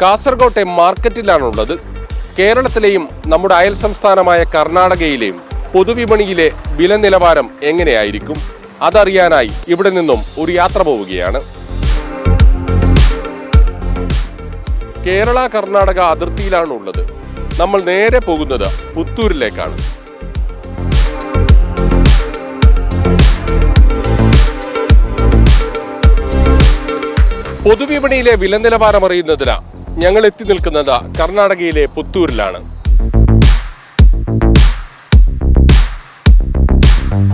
കാസർകോട്ടെ മാർക്കറ്റിലാണുള്ളത്. കേരളത്തിലെയും നമ്മുടെ അയൽ സംസ്ഥാനമായ കർണാടകയിലെയും പൊതുവിപണിയിലെ വില നിലവാരം എങ്ങനെയായിരിക്കും? അതറിയാനായി ഇവിടെ നിന്നും ഒരു യാത്ര പോവുകയാണ്. കേരള കർണാടക അതിർത്തിയിലാണ് ഉള്ളത് നമ്മൾ നേരെ പോകുന്നത് പുത്തൂരിലേക്കാണ്. പൊതുവിപണിയിലെ വില നിലവാരം അറിയുന്നതിന് ഞങ്ങൾ എത്തി നിൽക്കുന്നത് കർണാടകയിലെ പുത്തൂരിലാണ്.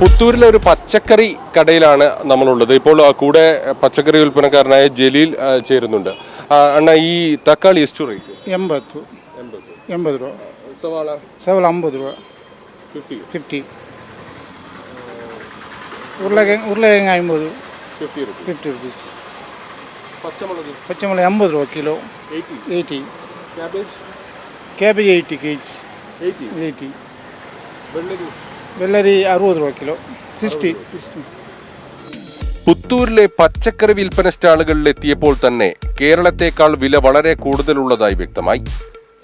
പുത്തൂരിലെ ഒരു പച്ചക്കറി കടയിലാണ് നമ്മളുള്ളത്. ഇപ്പോൾ കൂടെ പച്ചക്കറി വിൽപ്പനക്കാരനായ ജലീൽ ചേരുന്നുണ്ട്. അണ്ണ ഈ തക്കാളി എസ്റ്റു റേറ്റ് എൺപത്തു എൺപത് രൂപ. സവാള? സവാള അമ്പത് രൂപ. ഫിഫ്റ്റി? ഫിഫ്റ്റി. ഉരുളക്കിഴങ്ങ് ഉരുളക്കിഴങ്ങ് അമ്പത്. Fifty rupees. പച്ചമുളക്. അമ്പത് രൂപ kilo. Eighty. Cabbage. Eighty K G. Eighty. വെള്ളരി. അറുപത് രൂപ കിലോ. സിക്സ്റ്റി. സിക്സ്റ്റി. പുത്തൂരിലെ പച്ചക്കറി വിൽപ്പന സ്റ്റാളുകളിൽ എത്തിയപ്പോൾ തന്നെ കേരളത്തെക്കാൾ വില വളരെ കൂടുതലുള്ളതായി വ്യക്തമായി.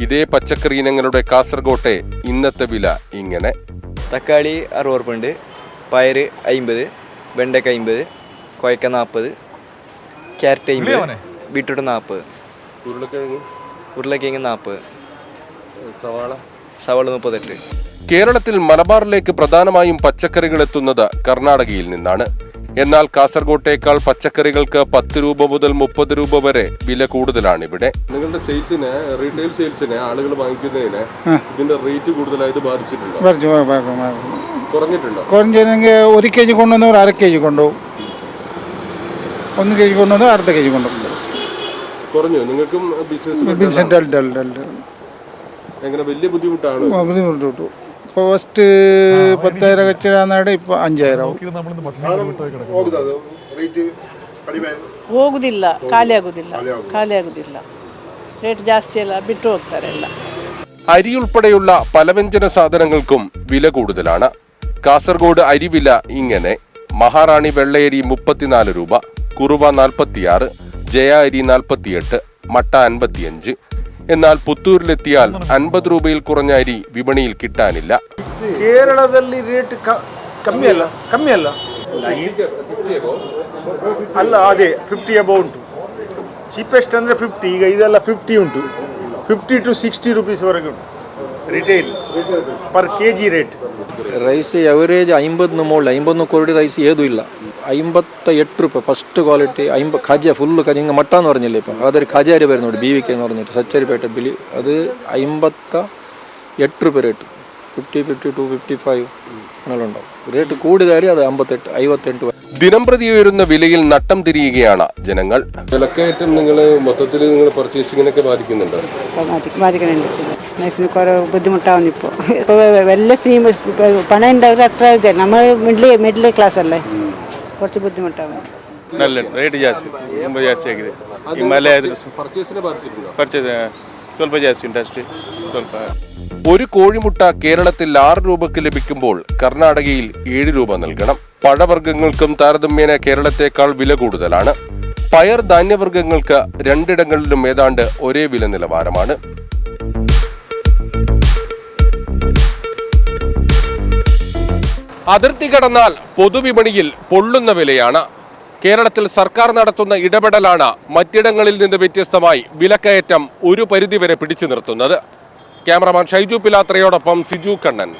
ഇതേ പച്ചക്കറി ഇനങ്ങളുടെ കാസർഗോട്ടെ ഇന്നത്തെ വില ഇങ്ങനെ. തക്കാളി അറുപത് ഉണ്ട്. പയർ അയിമ്പത് വെണ്ടക്ക അയിമ്പത് കൊയക്ക നാൽപ്പത് ക്യാരറ്റ് അമ്പത് ബീട്രൂട്ട് നാപ്പ്. ഉരുളക്കിഴങ്ങ്? ഉരുളക്കിഴങ്ങ് സവാള? സവാള മുപ്പത്തെട്ട്. കേരളത്തിൽ മലബാറിലേക്ക് പ്രധാനമായും പച്ചക്കറികൾ എത്തുന്നത് കർണാടകയിൽ നിന്നാണ്. എന്നാൽ കാസർഗോട്ടേക്കാൾ പച്ചക്കറികൾക്ക് പത്ത് രൂപ മുതൽ മുപ്പത് രൂപ വരെ വില കൂടുതലാണ് ഇവിടെ. നിങ്ങളുടെ സെയിൽസിന് റീറ്റെയിൽ സെയിൽസിന് ആളുകൾ വാങ്ങിക്കുന്നതിന് ഇതിന്റെ റേറ്റ് കൂടുതലായിട്ട് ബാധിച്ചിട്ടുണ്ട്? കുറഞ്ഞിട്ടുണ്ട്? കുറഞ്ഞിരുന്നെങ്കിൽ ഒരു കെ ജി കൊണ്ടുവന്നവർ അര കെ ജി കൊണ്ടുപോകും. ಕೊಂಡು ಒಂದು ಕೆ ಜಿ ಕೊಂಡೊಂದು ಅರ್ಧ ಕೆ ಜಿ ಕೊಂಡು കുറഞ്ഞു നിങ്ങൾക്കും ബിസിനസ് ബിൻസ് ഡൽ ഡൽ ഡൽ ഡൽ എങ്ങനെ വലിയ ബുദ്ധിമുട്ടാണ് ബുദ്ധിമുട്ട് കിട്ടും ഇപ്പോൾ ഫസ്റ്റ് പത്തായിരം വെച്ചാൽ ഇപ്പോൾ അഞ്ചായിരം ആവും ಹೋಗುದಿಲ್ಲ ಖಾಲಿ ಆಗುದಿಲ್ಲ ಖಾಲಿ ಆಗುದಿಲ್ಲ ರೇಟ್ ಜಾಸ್ತಿ ಎಲ್ಲ ಬಿಟ್ಟು ಹೋಗ್ತಾರೆ ಎಲ್ಲ അരിയുൾപ്പെടെയുള്ള പലവ്യഞ്ജന സാധനങ്ങൾക്കും വില കൂടുതലാണ് കാസർഗോഡ് അരിവില ഇങ്ങനെ മഹാറാണി വെള്ളയരി മുപ്പത്തിനാല് രൂപ കുറുവ നാൽപ്പത്തിയാറ് ജയ അരി നാൽപ്പത്തിയെട്ട് മട്ട അൻപത്തിയഞ്ച് എന്നാൽ പുത്തൂരിലെത്തിയാൽ അൻപത് രൂപയിൽ കുറഞ്ഞ അരി വിപണിയിൽ കിട്ടാനില്ല ಕೇರಳದಲ್ಲಿ ರೇಟ್ ಕಮ್ಮಿ ಅಲ್ಲ ಕಮ್ಮಿ ಅಲ್ಲ ಅಲ್ಲ ಅದೇ ಫಿಫ್ಟಿ ಅಬೌ ಉಂಟು ಚೀಪೆಸ್ಟ್ ಅಂದರೆ ಫಿಫ್ಟಿ ಈಗ ಇದೆಲ್ಲ ಫಿಫ್ಟಿ ಉಂಟು ಫಿಫ್ಟಿ ಟು ಸಿಕ್ಸ್ಟಿ ರುಪೀಸ್ವರೆಗೆ ಉಂಟು retail per K G rate rice average ಐಂಬದ್ನ ಮೋಳ್ಳೆ ಐಂಬದ್ನ ಕೊರಡಿ rice ഏതും ഇല്ല അമ്പത്തി എട്ട് റുപ്യ. ഫസ്റ്റ് ക്വാളിറ്റി അമ്പ ഖജ ഫുള്ള് ഖജ. ഇങ്ങനെ മട്ട എന്ന് പറഞ്ഞില്ലേ ഇപ്പം? അതൊരു ഖജാരി വരുന്നുണ്ട് ബി വി കെ എന്ന് പറഞ്ഞിട്ട്. സച്ചരിപ്പേട്ട ബിലി അത് അമ്പത്ത എട്ട് രൂപ rate fifty fifty to fifty five അങ്ങനെയുള്ള ഉണ്ടാവും റേറ്റ് കൂടിയതായി അത് അമ്പത്തെട്ട് അമ്പത്തെട്ട് ദിനം പ്രതി ഉയരുന്ന വിലയിൽ നട്ടം തിരിയുകയാണ് ജനങ്ങൾ. വിലക്കയറ്റം നിങ്ങൾ മൊത്തത്തിൽ നിങ്ങൾ പർച്ചേസിങ്ങിനൊക്കെ ബാധിക്കുന്നുണ്ട്? ലൈഫിന് കുറേ ബുദ്ധിമുട്ടാവുന്നു ഇപ്പോൾ ഇപ്പോൾ എല്ലാ സ്ത്രീയും പണം ഉണ്ടാവില്ല അത്ര ഇത് നമ്മൾ മിഡിൽ മിഡിൽ ക്ലാസ് അല്ലേ? കുറച്ച് ബുദ്ധിമുട്ടാവും നല്ല ರೇಟ್ ಜಾಸ್ತಿ ತುಂಬ ಜಾಸ್ತಿ ಆಗಿದೆ ಈ ಮಳೆ ಆದ್ರೆ പർച്ചേസിനെ ബാധിച്ചിട്ടുണ്ടോ ಪರ್ಚೇಸ್ ಸ್ವಲ್ಪ ಜಾಸ್ತಿ ಉಂಟು ಅಷ್ಟೇ ಸ್ವಲ್ಪ ഒരു കോഴിമുട്ട കേരളത്തിൽ ആറ് രൂപയ്ക്ക് ലഭിക്കുമ്പോൾ കർണാടകയിൽ ഏഴ് രൂപ നൽകണം പഴവർഗ്ഗങ്ങൾക്കും താരതമ്യേന കേരളത്തെക്കാൾ വില കൂടുതലാണ് പയർ ധാന്യവർഗ്ഗങ്ങൾക്ക് രണ്ടിടങ്ങളിലും ഏതാണ്ട് ഒരേ വില നിലവാരമാണ് അതിർത്തി കടന്നാൽ പൊതുവിപണിയിൽ പൊള്ളുന്ന വിലയാണ്. കേരളത്തിൽ സർക്കാർ നടത്തുന്ന ഇടപെടലാണ് മറ്റിടങ്ങളിൽ നിന്ന് വ്യത്യസ്തമായി വിലക്കയറ്റം ഒരു പരിധിവരെ പിടിച്ചു നിർത്തുന്നത്. ക്യാമറമാൻ ഷൈജു പിലാത്രയോടൊപ്പം സിജു കണ്ണൻ.